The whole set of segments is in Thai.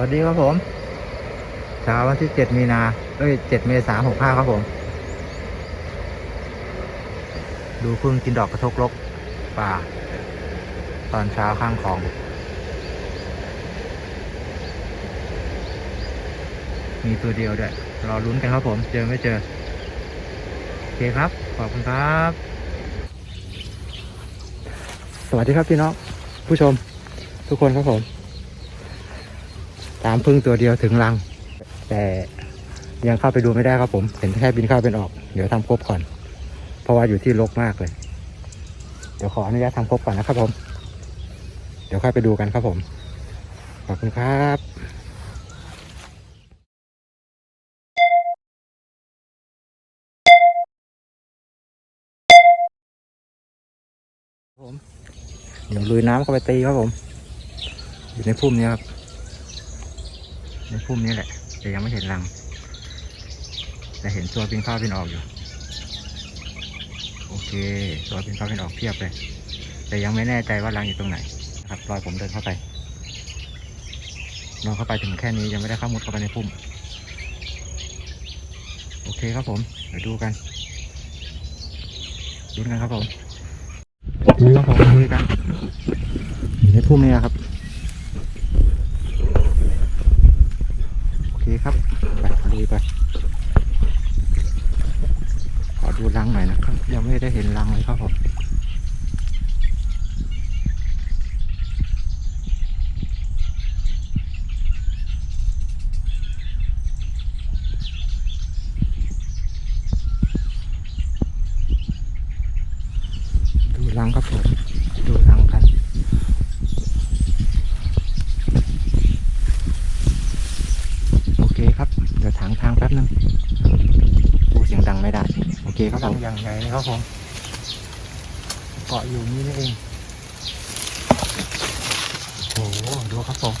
วัสดีครับผมเช้าวันที่เจ็ดมีนาเอ้ยเจ็ดเมษาหกห้าครับผม ดูพึ่งกินดอกกระทกลกป่า ตอนเช้าข้างคลองมีตัวเดียวด้วย รอลุ้นกันครับผม เจอไม่เจอ โอเคครับ ขอบคุณครับ สวัสดีครับพี่น้อง ผู้ชม ทุกคนครับผม ตามพึ่งตัวเดียวถึงรัง แต่ยังเข้าไปดูไม่ได้ครับผม เห็นแค่บินเข้าเป็นออก เดี๋ยวทำครบก่อน เพราะว่าอยู่ที่รกมากเลย เดี๋ยวขออนุญาตทำครบก่อนนะครับผม เดี๋ยวค่อยไปดูกันครับผม ขอบคุณครับผมเดี๋ยวลุยน้ำเข้าไปตีครับผม อยู่ในพุ่มนี้ครับ ในพุ่มนี้แหละ แต่ยังไม่เห็นรัง แต่เห็นตัวบินเข้าบินออกอยู่ โอเค ตัวบินเข้าบินออกเพียบเลย แต่ยังไม่แน่ใจว่ารังอยู่ตรงไหนนะครับรอยผมเดินเข้าไปนอนเข้าไปถึงแค่นี้ยังไม่ได้เข้ามุดเข้าไปในพุ่ม โอเคครับผมเดี๋ยวดูกันดูกันครับผมดูครับผมดูกันอยู่ในพุ่มนี้นะครับ โอ เคครับไปลุยไปขอดูรังหน่อยนะครับ ยังไม่ได้เห็นรังเลยครับผมดูรังครับผม ดูรังกัน โอเคครับ เดี๋ยวถางทางแป๊บนึงพูดเสียงดังไม่ได้ โอ เคครับผม อย่างใหญ่เลยครับผม เกาะอยู่นี่นี่เอง โอ้โห ดูครับผม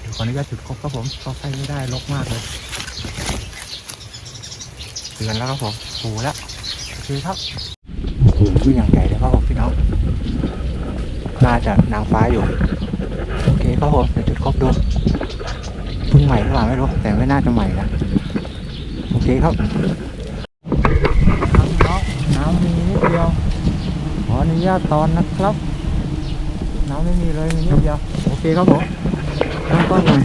เดี๋ยวขออนุญาตจุดครบครับผมเข้าใกล้ไม่ได้ลกมากเลย เตือนแล้วครับผมโอ้โหแล้วโอเคครับโอ้โหอย่างใหญ่เลยครับผมพี่น้อง น่าจะนางฟ้าอยู่ โอเคครับผมเดี๋ยวจุดครบดูเพิ่งใหม่หรือเปล่าไม่รู้ แต่ไม่น่าจะใหม่นะ โอเคครับน้ำน้ำมีนิดเดียว ขออนุ ญาตตอนนะครับ น้ำไม่มีเลยมีนิดเดียว โอเคครับผมเริ่มต้นหน่อย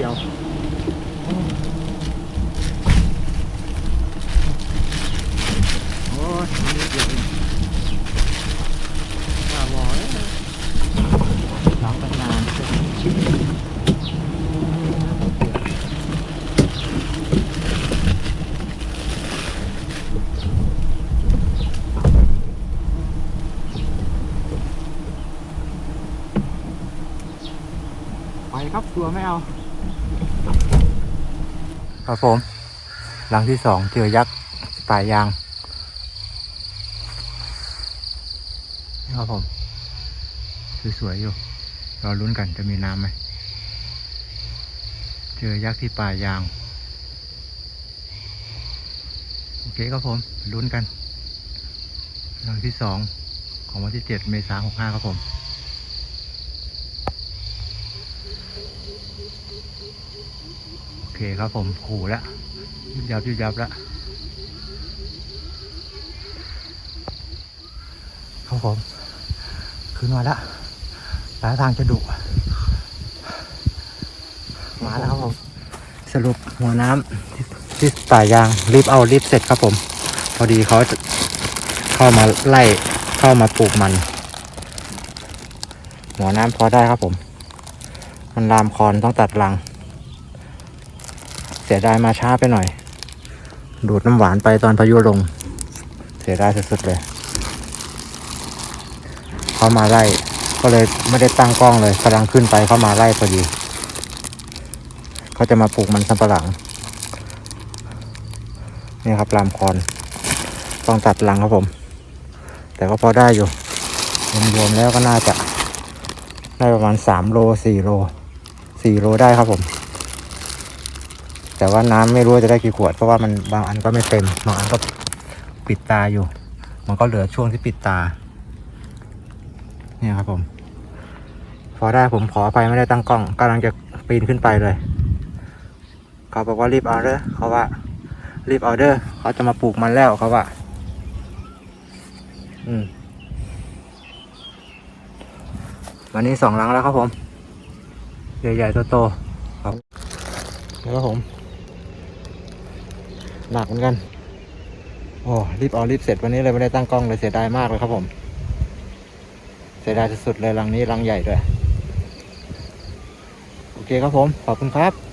chiều ôi là mỏi nó phải làm cho chịu quay góc xuống thấy không ครับผม หลังที่สองเจอยักษ์ป่ายางนี่ครับผม สวยๆอยู่รอลุ้นกันจะมีน้ำไหมเจอยักษ์ที่ป่ายาง โอเคครับผมลุ้นกันหลังที่สองของวันที่เจ็ดเมษายนหกห้าครับผม โอ เคครับผมขู่แล้วยุบยับยุบยับแล้วครับผมขึ้นมาแล้วสายทางจะดุมาแล้วครับผม สรุปหัวน้ำที่ที่ป่ายางรีบเอารีบเสร็จครับผม พอดีเขาเข้ามาไล่เข้ามาปลูกมัน หัวน้ำพอได้ครับผม มันลามคอนต้องตัดรัง สียดายมาช้าไปหน่อย ดูดน้ำหวานไปตอนพายุลง เสียดายสุดๆเลยเขามาไล่ ก็เลยไม่ได้ตั้งกล้องเลยกำลังขึ้นไปเขามาไล่พอดีเขาจะมาปลูกมันสำปะหลังนี่ครับลามคอน ต้องตัดรังครับผม แต่ก็พอได้อยู่รวมๆแล้วก็น่าจะได้ประมาณสามโลสี่โลสี่โลได้ครับผม แต่ว่าน้ำไม่รู้จะได้กี่ขวด เพราะว่ามันบางอันก็ไม่เต็มบางอันก็ปิดตาอยู่ มันก็เหลือช่วงที่ปิดตา เนี่ยครับผม พอได้ผมขอไปไม่ได้ตั้งกล้องกำลังจะปีนขึ้นไปเลยเขาบอกว่ารีบเอาเด้อเขาว่า รีบเอาเด้อเขาจะมาปลูกมันแล้วเขาว่า อืมวันนี้สองหลังแล้วครับผม ใหญ่ๆโตๆครับ แล้วครับผม หนักเหมือนกัน โอ้รีบเอารีบเสร็จวันนี้เลยไม่ได้ตั้งกล้องเลยเสียดายมากเลยครับผม เสียดายสุดๆเลยรังนี้รังใหญ่ด้วย โอเคครับผม ขอบคุณครับ